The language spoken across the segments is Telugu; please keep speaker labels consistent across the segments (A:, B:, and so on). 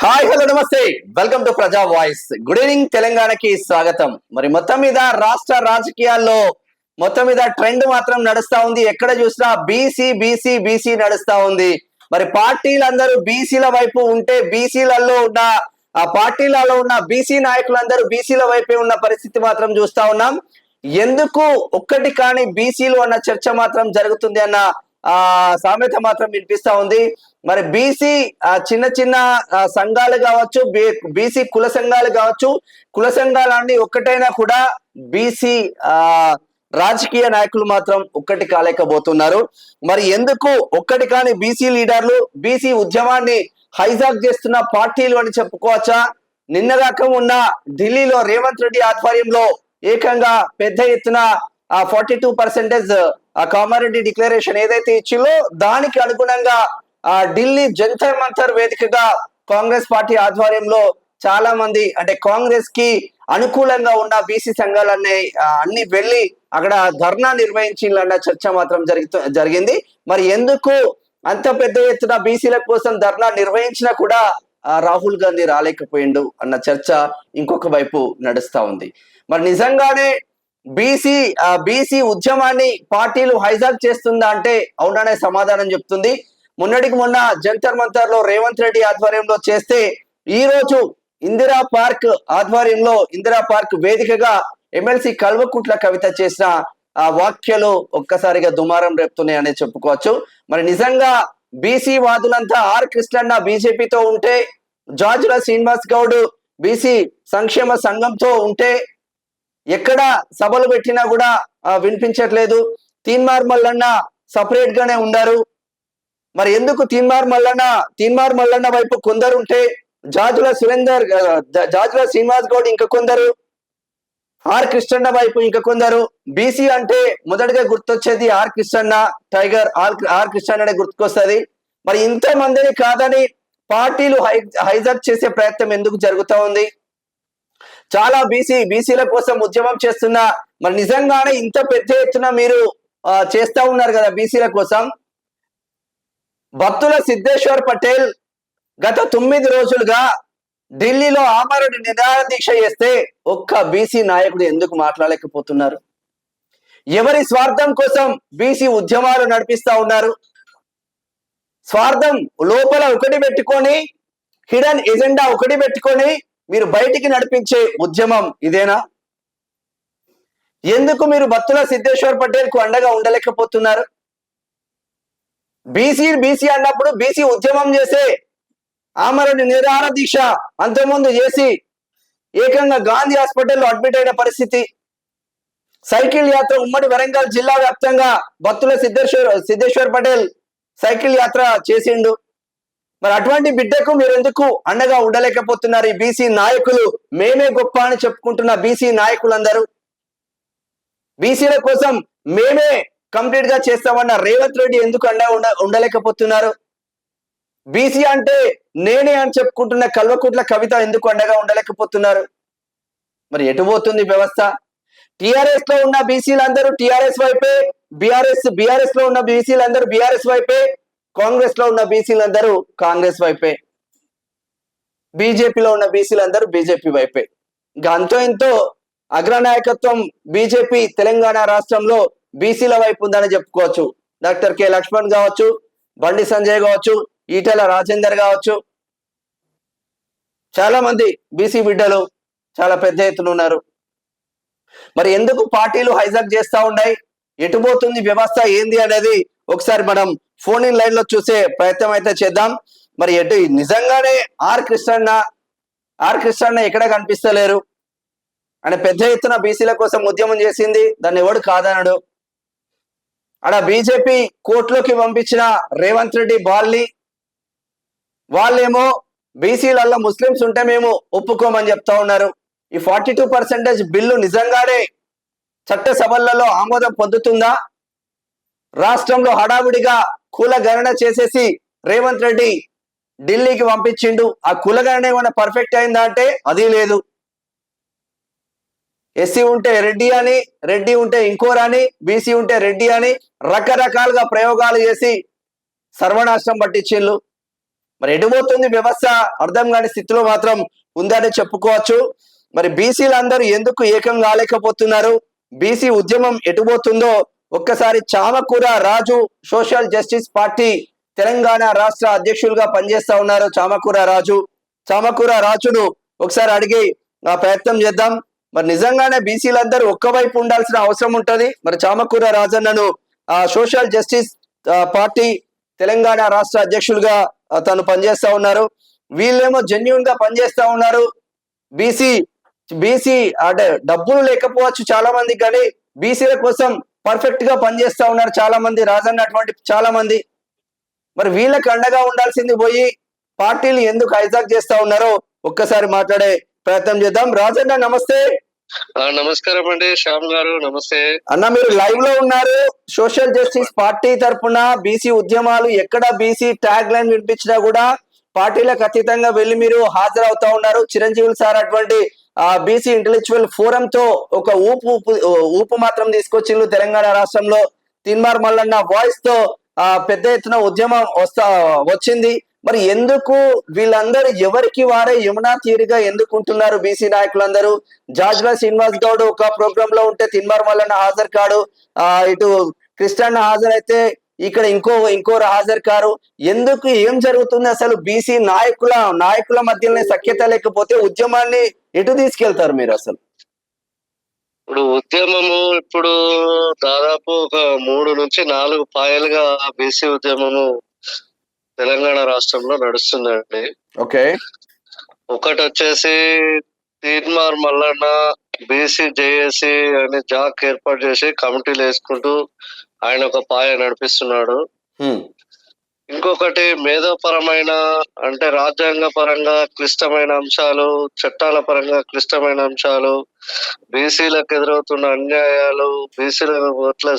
A: హాయ్ హలో నమస్తే. Welcome to Praja voice good evening తెలంగాణకి స్వాగతం. మరి మొత్తం మీద రాష్ట్ర రాజకీయాల్లో మొత్తం మీద ట్రెండ్ మాత్రం నడుస్తా ఉంది. ఎక్కడ చూసినా బీసీ బీసీ బీసీ నడుస్తా ఉంది. మరి పార్టీలందరూ బీసీల వైపు ఉంటే బీసీలలో ఉన్న ఆ పార్టీలలో ఉన్న బీసీ నాయకులందరూ బీసీల వైపే ఉన్న పరిస్థితి మాత్రం చూస్తా ఉన్నాం. ఎందుకు ఒక్కటి కాని బీసీలు అన్న చర్చ మాత్రం జరుగుతుంది అన్న ఆ సామెత మాత్రం వినిపిస్తా ఉంది. మరి బీసీ చిన్న చిన్న సంఘాలు కావచ్చు బీసీ కుల సంఘాలు కావచ్చు కుల సంఘాలన్నీ ఒక్కటైనా కూడా బీసీ ఆ రాజకీయ నాయకులు మాత్రం ఒక్కటి కాలేకపోతున్నారు. మరి ఎందుకు ఒక్కటి కాని బీసీ లీడర్లు బీసీ ఉద్యమాన్ని హైజాక్ చేస్తున్న పార్టీలు అని చెప్పుకోవచ్చా? నిన్న రకం ఉన్న ఢిల్లీలో రేవంత్ రెడ్డి ఆధ్వర్యంలో ఏకంగా పెద్ద ఎత్తున ఆ ఫార్టీ టూ పర్సెంటేజ్ ఆ కామారెడ్డి డిక్లరేషన్ ఏదైతే ఇచ్చిందో దానికి అనుగుణంగా ఆ ఢిల్లీ జంతర్ మంతర్ వేదికగా కాంగ్రెస్ పార్టీ ఆధ్వర్యంలో చాలా మంది అంటే కాంగ్రెస్కి అనుకూలంగా ఉన్న బీసీ సంఘాలన్నీ అన్ని వెళ్ళి అక్కడ ధర్నా నిర్వహించిందన్న చర్చ మాత్రం జరుగుతూ జరిగింది. మరి ఎందుకు అంత పెద్ద ఎత్తున బీసీల కోసం ధర్నా నిర్వహించినా కూడా రాహుల్ గాంధీ రాలేకపోయిండు అన్న చర్చ ఇంకొక వైపు నడుస్తా ఉంది. మరి నిజంగానే బీసీ బీసీ ఉద్యమాన్ని పార్టీలు హైజాక్ చేస్తుందా అంటే అవుననే సమాధానం చెప్తుంది. మొన్నటికి మొన్న జంతర్ మంతర్లో రేవంత్ రెడ్డి ఆధ్వర్యంలో చేస్తే ఈ రోజు ఇందిరా పార్క్ ఆధ్వర్యంలో ఇందిరా పార్క్ వేదికగా ఎమ్మెల్సీ కల్వకుట్ల కవిత చేసిన ఆ వాక్యలు ఒక్కసారిగా దుమారం రేపుతున్నాయి అనే చెప్పుకోవచ్చు. మరి నిజంగా బీసీ వాదులంతా ఆర్ కృష్ణన్న బీజేపీతో ఉంటే జార్జుల శ్రీనివాస్ గౌడ్ బీసీ సంక్షేమ సంఘంతో ఉంటే ఎక్కడ సభలు పెట్టినా కూడా వినిపించట్లేదు. తీన్మార్ మల్లన్న సపరేట్ గానే ఉన్నారు మరి ఎందుకు తీన్మార్ మల్లన్న తీన్మార్ మల్లన్న వైపు కొందరు ఉంటే జాజుల సురేందర్ జాజుల శ్రీనివాస్ గౌడ్ ఇంకా కొందరు ఆర్ కృష్ణన్న వైపు ఇంకా కొందరు. బీసీ అంటే మొదటగా గుర్తొచ్చేది ఆర్ కృష్ణన్న టైగర్ ఆర్ ఆర్ కృష్ణన్న గుర్తుకొస్తుంది. మరి ఇంత మందిని కాదని పార్టీలు హై హైజాక్ చేసే ప్రయత్నం ఎందుకు జరుగుతూ ఉంది? చాలా బీసీ బీసీల కోసం ఉద్యమం చేస్తున్న మరి నిజంగానే ఇంత పెద్ద ఎత్తున మీరు చేస్తా ఉన్నారు కదా బీసీల కోసం? భక్తుల సిద్ధేశ్వర్ పటేల్ గత తొమ్మిది రోజులుగా ఢిల్లీలో ఆమరణ నిదాన దీక్ష చేస్తే ఒక్క బీసీ నాయకుడు ఎందుకు మాట్లాడలేకపోతున్నారు? ఎవరి స్వార్థం కోసం బీసీ ఉద్యమాలు నడిపిస్తా ఉన్నారు? స్వార్థం లోపల ఒకటి పెట్టుకొని హిడెన్ ఎజెండా ఒకటి పెట్టుకొని మీరు బయటికి నడిపించే ఉద్యమం ఇదేనా? ఎందుకు మీరు బత్తుల సిద్ధేశ్వర్ పటేల్కు అండగా ఉండలేకపోతున్నారు? బీసీ బీసీ అన్నప్పుడు బీసీ ఉద్యమం చేసే ఆమరణ నిరాహార దీక్ష అంతకుముందు చేసి ఏకంగా గాంధీ హాస్పిటల్లో అడ్మిట్ అయిన పరిస్థితి. సైకిల్ యాత్ర ఉమ్మడి వరంగల్ జిల్లా వ్యాప్తంగా భక్తుల సిద్ధేశ్వర్ సిద్ధేశ్వర్ పటేల్ సైకిల్ యాత్ర చేసిండు. మరి అటువంటి బిడ్డకు మీరు ఎందుకు అండగా ఉండలేకపోతున్నారు ఈ బీసీ నాయకులు? మేమే గొప్ప అని చెప్పుకుంటున్న బీసీ నాయకులందరూ? బీసీల కోసం మేమే కంప్లీట్గా చేస్తామన్న రేవంత్ రెడ్డి ఎందుకు అండ ఉండ- ఉండలేకపోతున్నారు? బీసీ అంటే నేనే అని చెప్పుకుంటున్న కల్వకుట్ల కవిత ఎందుకు అండగా ఉండలేకపోతున్నారు? మరి ఎటు పోతుంది వ్యవస్థ? టిఆర్ఎస్లో ఉన్న బీసీలందరూ టిఆర్ఎస్ వైపే బీఆర్ఎస్ బీఆర్ఎస్లో ఉన్న బీసీలందరూ బీఆర్ఎస్ వైపే కాంగ్రెస్లో ఉన్న బీసీలందరూ కాంగ్రెస్ వైపే. బీజేపీలో ఉన్న బీసీలందరూ బీజేపీ వైపే. గంతో ఎంతో అగ్రనాయకత్వం బీజేపీ తెలంగాణ రాష్ట్రంలో బీసీల వైపు ఉందని చెప్పుకోవచ్చు. డాక్టర్ కె లక్ష్మణ్ కావచ్చు బండి సంజయ్ కావచ్చు ఈటెల రాజేందర్ కావచ్చు. చాలా మంది బీసీ బిడ్డలు చాలా పెద్ద ఎత్తున ఉన్నారు. మరి ఎందుకు పార్టీలు హైజాక్ చేస్తా ఉన్నాయి? ఎటు పోతుంది వ్యవస్థ ఏంది అనేది ఒకసారి మనం ఫోన్ ఇన్ లైన్లో చూసే ప్రయత్నం అయితే చేద్దాం. మరి ఎటు నిజంగానే ఆర్ కృష్ణన్న ఆర్ కృష్ణన్న ఎక్కడ కనిపిస్తలేరు? ఆయన పెద్ద ఎత్తున బీసీల కోసం ఉద్యమం చేసింది దాన్ని ఎవడు కాదనడు. ఆడ బీజేపీ కోర్టులోకి పంపించిన రేవంత్ రెడ్డి బాల్ని వాళ్ళేమో బీసీలలో ముస్లిమ్స్ ఉంటే మేము ఒప్పుకోమని చెప్తా ఉన్నారు. ఈ ఫార్టీ టూ పర్సెంటేజ్ బిల్లు నిజంగానే చట్టసభలలో ఆమోదం పొందుతుందా? రాష్ట్రంలో హడావుడిగా కుల గణన చేసేసి రేవంత్ రెడ్డి ఢిల్లీకి పంపించిండు. ఆ కుల గణన ఏమైనా పర్ఫెక్ట్ అయిందా అంటే అది లేదు. ఎస్సీ ఉంటే రెడ్డి అని రెడ్డి ఉంటే ఇంకోరని బీసీ ఉంటే రెడ్డి అని రకరకాలుగా ప్రయోగాలు చేసి సర్వనాశనం పట్టించిళ్ళు మరి ఎడిపోతుంది వ్యవస్థ? అర్థం కాని స్థితిలో మాత్రం ఉందని చెప్పుకోవచ్చు. మరి బీసీలందరూ ఎందుకు ఏకం కాలేకపోతున్నారు బీసీ ఉద్యమం ఎటుపోతుందో ఒక్కసారి Chamakura Raju social justice party Telangana రాష్ట్ర అధ్యక్షులుగా పనిచేస్తా ఉన్నారు చామకూర రాజు. చామకూర రాజును ఒకసారి అడిగి ప్రయత్నం చేద్దాం. మరి నిజంగానే బీసీలందరూ ఒక్క వైపు ఉండాల్సిన అవసరం ఉంటుంది. మరి చామకూర రాజన్నను ఆ సోషల్ జస్టిస్ పార్టీ తెలంగాణ రాష్ట్ర అధ్యక్షులుగా తను పనిచేస్తా ఉన్నారు. వీళ్ళేమో జెన్యున్గా పనిచేస్తా ఉన్నారు. బీసీ బీసీ అంటే డబ్బులు లేకపోవచ్చు చాలా మంది కానీ బీసీల కోసం పర్ఫెక్ట్గా పనిచేస్తా ఉన్నారు చాలా మంది రాజన్న అటువంటి చాలా మంది మరి వీళ్ళకి అండగా ఉండాల్సింది పోయి పార్టీలు ఎందుకు హైజాక్ చేస్తా ఉన్నారో ఒక్కసారి మాట్లాడే ప్రయత్నం చేద్దాం. రాజన్న నమస్తే.
B: నమస్కారం అండి. శ్యామ్ గారు నమస్తే.
A: అన్న మీరు లైవ్లో ఉన్నారు. సోషల్ జస్టిస్ పార్టీ తరపున బీసీ ఉద్యమాలు ఎక్కడ బీసీ ట్యాగ్ లైన్ వినిపించినా కూడా పార్టీలకు అతీతంగా వెళ్ళి మీరు హాజరవుతా ఉన్నారు. చిరంజీవి సార్ అటువంటి బీసీ ఇంటలెక్చువల్ ఫోరం తో ఒక ఊపు ఊపు- ఊపు మాత్రం తీసుకొచ్చిండ్రు తెలంగాణ రాష్ట్రంలో. తిన్మార్ మల్లన్న వాయిస్తో ఆ పెద్ద ఎత్తున ఉద్యమం వస్తా వచ్చింది. మరి ఎందుకు వీళ్ళందరూ ఎవరికి వారే యమునా తీరుగా ఎందుకు ఉంటున్నారు బీసీ నాయకులందరూ? జాజ్లా శ్రీనివాస్ గౌడ్ ఒక ప్రోగ్రామ్లో ఉంటే తిన్మార్ మల్లన్న హాజరు కాడు. ఆ ఇటు కృష్ణన్న హాజరైతే ఇక్కడ ఇంకో ఇంకోరు హాజరు కారు ఎందుకు ఏం జరుగుతుంది అసలు బీసీ నాయకుల నాయకుల మధ్యలోనే సఖ్యత లేకపోతే ఉద్యమాన్ని ఎటు తీసుకెళ్తారు మీరు అసలు?
B: ఇప్పుడు ఉద్యమము ఇప్పుడు దాదాపు ఒక మూడు నుంచి నాలుగు పాయలుగా బీసీ ఉద్యమము తెలంగాణ రాష్ట్రంలో నడుస్తుందండి.
A: ఓకే.
B: ఒకటి వచ్చేసి తీర్మార్ మల్లన్న బీసీ జేఏసీ అని జాక్ ఏర్పాటు చేసి కమిటీలు వేసుకుంటూ ఆయన ఒక పాయ నడిపిస్తున్నాడు. ఇంకొకటి మేధోపరమైన అంటే రాజ్యాంగ పరంగా క్లిష్టమైన అంశాలు చట్టాల పరంగా క్లిష్టమైన అంశాలు బీసీలకు ఎదురవుతున్న అన్యాయాలు బీసీల పట్ల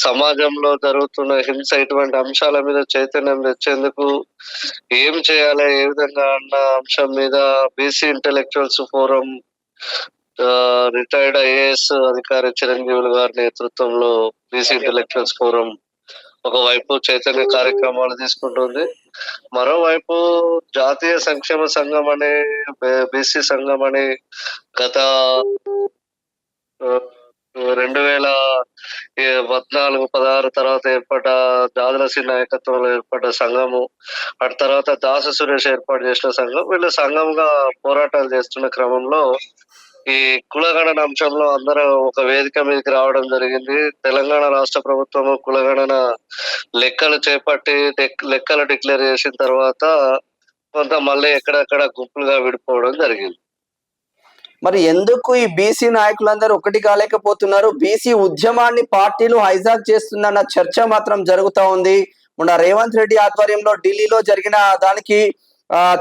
B: సమాజంలో జరుగుతున్న హింస ఇటువంటి అంశాల మీద చైతన్యం తెచ్చేందుకు ఏం చేయాలి ఏ విధంగా అన్న అంశం మీద BC intellectuals forum retired IAS అధికారి చిరంజీవులు గారి నేతృత్వంలో బీసీ ఇంటలెక్చువల్స్ ఫోరం ఒకవైపు చైతన్య కార్యక్రమాలు తీసుకుంటుంది. మరోవైపు జాతీయ సంక్షేమ సంఘం అని బీసీ సంఘం అని గత రెండు వేల పద్నాలుగు పదహారు తర్వాత ఏర్పడ్డ దాదరసి నాయకత్వంలో ఏర్పడ్డ సంఘము అటు తర్వాత దాస సురేష్ ఏర్పాటు చేసిన సంఘం వీళ్ళు సంఘంగా పోరాటాలు చేస్తున్న క్రమంలో ఈ కులగణన అంశంలో అందరూ ఒక వేదిక మీదకి రావడం జరిగింది. తెలంగాణ రాష్ట్ర ప్రభుత్వం కులగణన లెక్కలు చేపట్టి లెక్కలు డిక్లేర్ చేసిన తర్వాత కొంత మళ్ళీ ఎక్కడెక్కడ గుంపులుగా విడిపోవడం జరిగింది.
A: మరి ఎందుకు ఈ బీసీ నాయకులందరూ ఒకటి కాలేకపోతున్నారు? బీసీ ఉద్యమాన్ని పార్టీలు హైజాక్ చేస్తుందన్న చర్చ మాత్రం జరుగుతా ఉంది. మొన్న రేవంత్ రెడ్డి ఆధ్వర్యంలో ఢిల్లీలో జరిగిన దానికి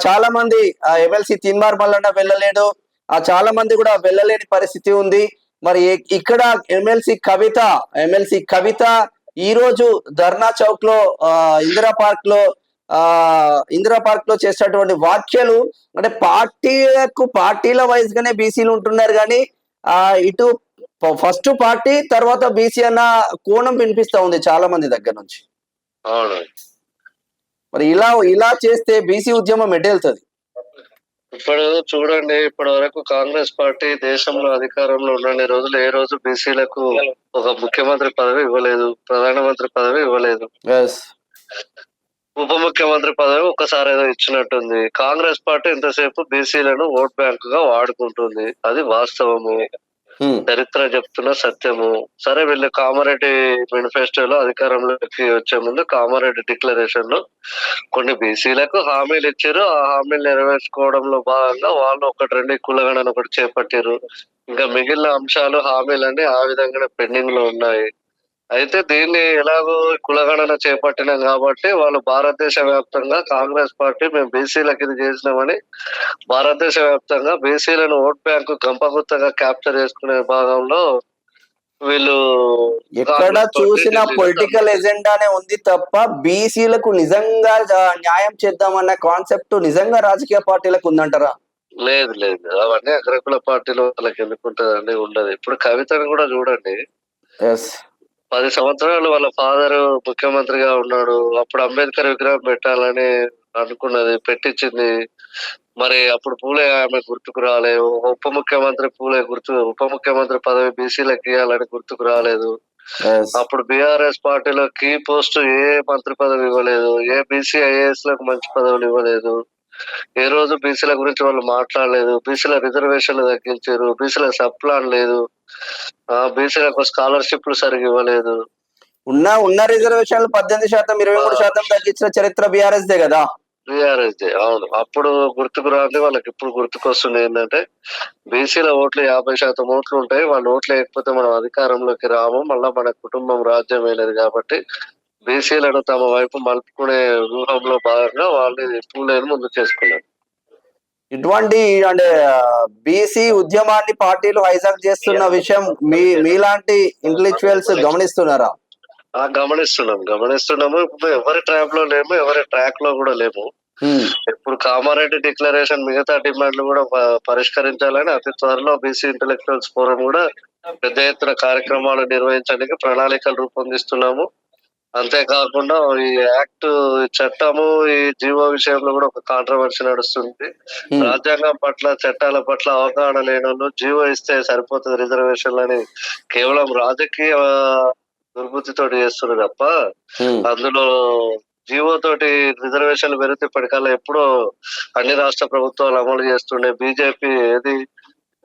A: చాలా మంది ఎమ్మెల్సీ తిన్మార్ మల్లన్న వెళ్ళలేడు. ఆ చాలా మంది కూడా వెళ్ళలేని పరిస్థితి ఉంది. మరి ఇక్కడ ఎమ్మెల్సీ కవిత ఎమ్మెల్సీ కవిత ఈ రోజు ధర్నా చౌక్లో ఆ, ఇందిరా పార్క్లో ఆ ఇందిరా పార్క్లో చేసినటువంటి వ్యాఖ్యలు అంటే పార్టీలకు పార్టీల వైజ్ గానే బీసీలు ఉంటున్నారు కానీ ఆ ఇటు ఫస్ట్ పార్టీ తర్వాత బీసీ అన్న కోణం వినిపిస్తా ఉంది చాలా మంది దగ్గర నుంచి. మరి ఇలా ఇలా చేస్తే బీసీ ఉద్యమం ఎటు వెళ్తుంది
B: ఇప్పుడు చూడండి ఇప్పటి వరకు కాంగ్రెస్ పార్టీ దేశంలో అధికారంలో ఉన్నన్ని రోజులు ఏ రోజు బీసీలకు ఒక ముఖ్యమంత్రి పదవి ఇవ్వలేదు ప్రధానమంత్రి పదవి ఇవ్వలేదు. ఉప ముఖ్యమంత్రి పదవి ఒక్కసారి ఏదో ఇచ్చినట్టుంది. కాంగ్రెస్ పార్టీ ఇంతసేపు బీసీలను ఓట్ బ్యాంక్గా వాడుకుంటుంది. అది వాస్తవము. Hmm. చరిత్ర చెప్తున్న సత్యము. సరే వీళ్ళు కామారెడ్డి మేనిఫెస్టోలో అధికారంలోకి వచ్చే ముందు కామారెడ్డి డిక్లరేషన్లో కొన్ని బీసీలకు హామీలు ఇచ్చారు. ఆ హామీలు నెరవేర్చుకోవడంలో భాగంగా వాళ్ళు ఒకటి రెండు కులగణను ఒకటి చేపట్టారు. ఇంకా మిగిలిన అంశాలు హామీలన్నీ ఆ విధంగానే పెండింగ్లో ఉన్నాయి. అయితే దీన్ని ఎలాగో కులగణన చేపట్టినాం కాబట్టి వాళ్ళు భారతదేశ వ్యాప్తంగా కాంగ్రెస్ పార్టీ మేము బీసీలకు ఇది చేసినామని భారతదేశ వ్యాప్తంగా బీసీలను ఓట్ బ్యాంకు గంపగుత్తగా క్యాప్చర్ చేసుకునే భాగంలో వీళ్ళు
A: ఎక్కడ చూసిన పొలిటికల్ ఎజెండానే ఉంది తప్ప బీసీలకు నిజంగా న్యాయం చేద్దామన్న కాన్సెప్ట్ నిజంగా రాజకీయ పార్టీలకు ఉందంటారా?
B: లేదు లేదు. అవన్నీ అగ్రకుల పార్టీలో వాళ్ళకి ఎందుకు ఉంటదండి? ఉండదు. ఇప్పుడు కవితను కూడా చూడండి. పది సంవత్సరాలు వాళ్ళ ఫాదర్ ముఖ్యమంత్రిగా ఉన్నాడు. అప్పుడు అంబేద్కర్ విగ్రహం పెట్టాలని అనుకున్నది పెట్టించింది. మరి అప్పుడు పూలే ఆమె గుర్తుకు రాలేదు ఉప ముఖ్యమంత్రి పూలే గుర్తు ఉప ముఖ్యమంత్రి పదవి బీసీలకు ఇవ్వాలని గుర్తుకు రాలేదు. అప్పుడు బీఆర్ఎస్ పార్టీలో కీ పోస్ట్ ఏ మంత్రి పదవి ఇవ్వలేదు ఏ బీసీ ఐఏఎస్లకు మంచి పదవులు ఇవ్వలేదు. ఏ రోజు బీసీల గురించి వాళ్ళు మాట్లాడలేదు. బీసీల రిజర్వేషన్లు తగ్గించారు. బీసీల సబ్ ప్లాన్ లేదు. బీసీలకు స్కాలర్షిప్లు సరిగా ఇవ్వలేదు.
A: ఉన్న ఉన్న రిజర్వేషన్లు పద్దెనిమిది శాతం ఇరవై మూడు శాతం తగ్గించిన చరిత్ర బీఆర్ఎస్ దే కదా.
B: బీఆర్ఎస్ అవును. అప్పుడు గుర్తుకు రాంది వాళ్ళకి ఇప్పుడు గుర్తుకొస్తుంది ఏంటంటే బీసీల ఓట్లు యాభై శాతం ఓట్లు ఉంటాయి. వాళ్ళు ఓట్లు లేకపోతే మనం అధికారంలోకి రాము. మళ్ళా మన కుటుంబం రాజ్యం వేయలేదు కాబట్టి బీసీలను తమ వైపు మలుపుకునే వ్యూహంలో భాగంగా వాళ్ళని పూలేని ముందు చేసుకున్నారు
A: ఇటువంటి అంటే బీసీ ఉద్యమాన్ని పార్టీలు హైజాక్ చేస్తున్న విషయం మీ మీలాంటి ఇంటలెక్చువల్స్ గమనిస్తున్నారా?
B: ఆ గమనిస్తున్నాం గమనిస్తున్నాము. ఇప్పుడు ఎవరి ట్రాప్లో లేము ఎవరి ట్రాక్లో కూడా లేము.
A: హ్మ్.
B: ఇప్పుడు కామారెడ్డి డిక్లరేషన్ మిగతా డిమాండ్లు కూడా పరిష్కరించాలని అతి త్వరలో బీసీ ఇంటలెక్చువల్స్ ఫోరం కూడా పెద్ద ఎత్తున కార్యక్రమాలు నిర్వహించడానికి ప్రణాళికలు రూపొందిస్తున్నాము. అంతేకాకుండా ఈ యాక్ట్ చట్టము ఈ జీవో విషయంలో కూడా ఒక కాంట్రవర్సీ నడుస్తుంది
A: హ్మ్.
B: రాజ్యాంగం పట్ల చట్టాల పట్ల అవగాహన లేని జీవో ఇస్తే సరిపోతుంది రిజర్వేషన్లని కేవలం రాజకీయ దుర్బుద్ధితోటి చేస్తున్నారు తప్ప
A: హ్మ్.
B: అందులో జీవో తోటి రిజర్వేషన్లు పెరిగితే ఇప్పటికల్లా ఎప్పుడో అన్ని రాష్ట్ర ప్రభుత్వాలు అమలు చేస్తుండే బీజేపీ ఏది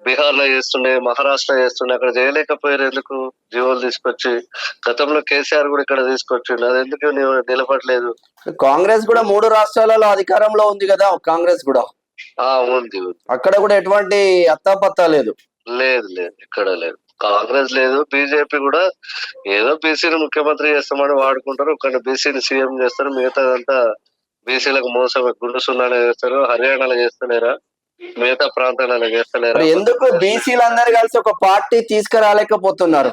B: బీహార్లో చేస్తుండే మహారాష్ట్ర చేస్తుండే అక్కడ చేయలేకపోయారు ఎందుకు? జీవోలు తీసుకొచ్చి. గతంలో కేసీఆర్ కూడా ఇక్కడ తీసుకొచ్చిండు. అది ఎందుకు నిలబడలేదు?
A: కాంగ్రెస్ కూడా మూడు రాష్ట్రాలలో అధికారంలో ఉంది కదా కాంగ్రెస్ కూడా.
B: ఆ ఉంది.
A: అక్కడ కూడా ఎటువంటి అత్తాపత్తా లేదు.
B: లేదు లేదు ఇక్కడ లేదు. కాంగ్రెస్ లేదు బీజేపీ కూడా ఏదో బీసీని ముఖ్యమంత్రి చేస్తామని వాడుకుంటారు. ఒకరిని బీసీని సీఎం చేస్తారు. మిగతాదంతా బీసీలకు మోసం గుండు సున్నాలు చేస్తారు హర్యానాలో చేస్తలేరా? మిగతా ప్రాంతాలలో చేస్తలేరా?
A: ఎందుకు బీసీలందరూ కలిసి ఒక పార్టీ తీసుకురాలేకపోతున్నారు?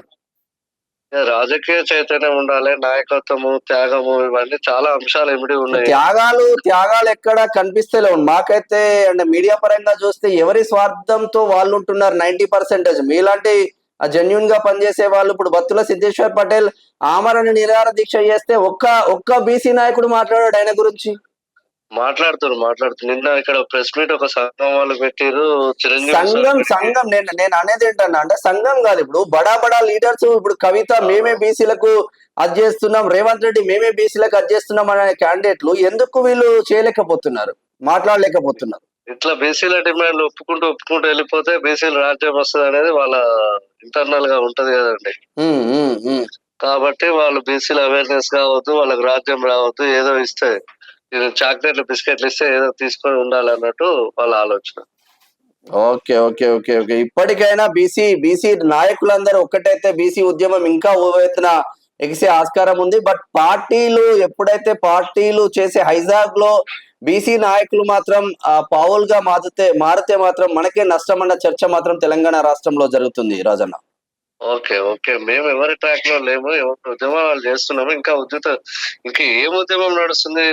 B: రాజకీయ చైతన్యం ఉండాలి నాయకత్వము త్యాగము ఇవన్నీ చాలా అంశాలు ఇమిడి ఉన్నాయి.
A: త్యాగాలు త్యాగాలు ఎక్కడ కనిపిస్తలేవు. మాకైతే అంటే మీడియా పరంగా చూస్తే ఎవరి స్వార్థంతో వాళ్ళు ఉంటున్నారు నైన్టీ పర్సెంటేజ్. మీలాంటి జెన్యున్గా పనిచేసే వాళ్ళు ఇప్పుడు బత్తుల సిద్ధేశ్వర్ పటేల్ ఆమరణ నిరాహార దీక్ష చేస్తే ఒక్క ఒక్క బీసీ నాయకుడు మాట్లాడాడు ఆయన గురించి.
B: మాట్లాడుతున్నారు మాట్లాడుతున్నారు. నిన్న ఇక్కడ ప్రెస్ మీట్ ఒక సంఘం వాళ్ళు పెట్టిరు చిరంజీవి
A: సంఘం సంఘం నేను నేను అనేది ఏంటన్నా అంటే సంఘం కాదు ఇప్పుడు. బడా బడా లీడర్స్ ఇప్పుడు కవిత మేమే బీసీలకు అది చేస్తున్నాం రేవంత్ రెడ్డి మేమే బీసీలకు అది చేస్తున్నాం అనే క్యాండిడేట్లు ఎందుకు వీళ్ళు చేయలేకపోతున్నారు మాట్లాడలేకపోతున్నారు?
B: ఇట్లా బీసీల డిమాండ్ ఒప్పుకుంటూ ఒప్పుకుంటూ వెళ్ళిపోతే బీసీల రాజ్యం వస్తుంది అనేది వాళ్ళ ఇంటర్నల్గా ఉంటది కదండి. కాబట్టి వాళ్ళు బీసీల అవేర్నెస్ కావద్దు వాళ్ళకి రాజ్యం రావద్దు ఏదో ఇస్తే. ఇది చాక్లెట్లు బిస్కెట్లు ఇస్తే ఏదో తీసుకొని ఉండాలన్నట్టు వాళ్ళ ఆలోచన.
A: Okay okay okay okay. ఇప్పటికైనా బీసీ బీసీ నాయకులందరూ ఒక్కటైతే బీసీ ఉద్యమం ఇంకా ఓవెత్తున ఎగిసే ఆస్కారం ఉంది. బట్ పార్టీలు ఎప్పుడైతే పార్టీలు చేసే హైజాగ్లో బీసీ నాయకులు మాత్రం పావులుగా మారితే మారితే మాత్రం మనకే నష్టం అన్న చర్చ మాత్రం తెలంగాణ రాష్ట్రంలో జరుగుతుంది రాజన్న.
B: Okay okay. మేము ఎవరి ట్రాక్లో లేము ఎవరి ఉద్యమాలు చేస్తున్నాము ఇంకా ఉధృత ఇంకా ఏం ఉద్యమం నడుస్తుంది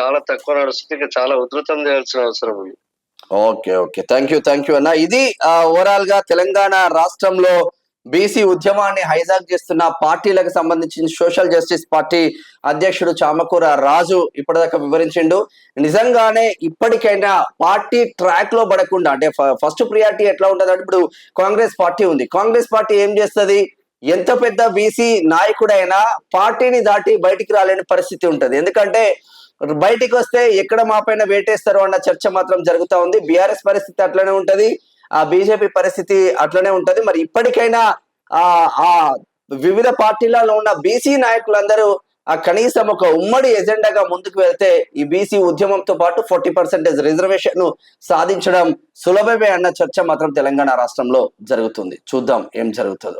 B: చాలా తక్కువ నడుస్తుంది ఇంకా చాలా ఉధృతం చేయాల్సిన అవసరం ఉంది.
A: Okay okay. Thank you thank you అన్న. ఇది ఓవరాల్గా తెలంగాణ రాష్ట్రంలో బీసీ ఉద్యమాన్ని హైజాక్ చేస్తున్న పార్టీలకు సంబంధించిన సోషల్ జస్టిస్ పార్టీ అధ్యక్షుడు చామకూర రాజు ఇప్పటిదాకా వివరించిండు. నిజంగానే ఇప్పటికైనా పార్టీ ట్రాక్లో పడకుండా అంటే ఫస్ట్ ప్రియారిటీ ఎట్లా ఉంటుంది అంటే ఇప్పుడు కాంగ్రెస్ పార్టీ ఉంది. కాంగ్రెస్ పార్టీ ఏం చేస్తుంది? ఎంత పెద్ద బీసీ నాయకుడైనా పార్టీని దాటి బయటికి రాలేని పరిస్థితి ఉంటుంది. ఎందుకంటే బయటికి వస్తే ఎక్కడ మా పైన వేటేస్తారు అన్న చర్చ మాత్రం జరుగుతూ ఉంది. బీఆర్ఎస్ పరిస్థితి అట్లనే ఉంటది. ఆ బీజేపీ పరిస్థితి అట్లనే ఉంటది. మరి ఇప్పటికైనా ఆ ఆ వివిధ పార్టీలలో ఉన్న బీసీ నాయకులందరూ ఆ కనీసం ఒక ఉమ్మడి ఎజెండాగా ముందుకు వెళ్తే ఈ బీసీ ఉద్యమంతో పాటు ఫార్టీ పర్సెంటేజ్ రిజర్వేషన్ను సాధించడం సులభమే అన్న చర్చ మాత్రం తెలంగాణ రాష్ట్రంలో జరుగుతుంది. చూద్దాం ఏం జరుగుతుందో.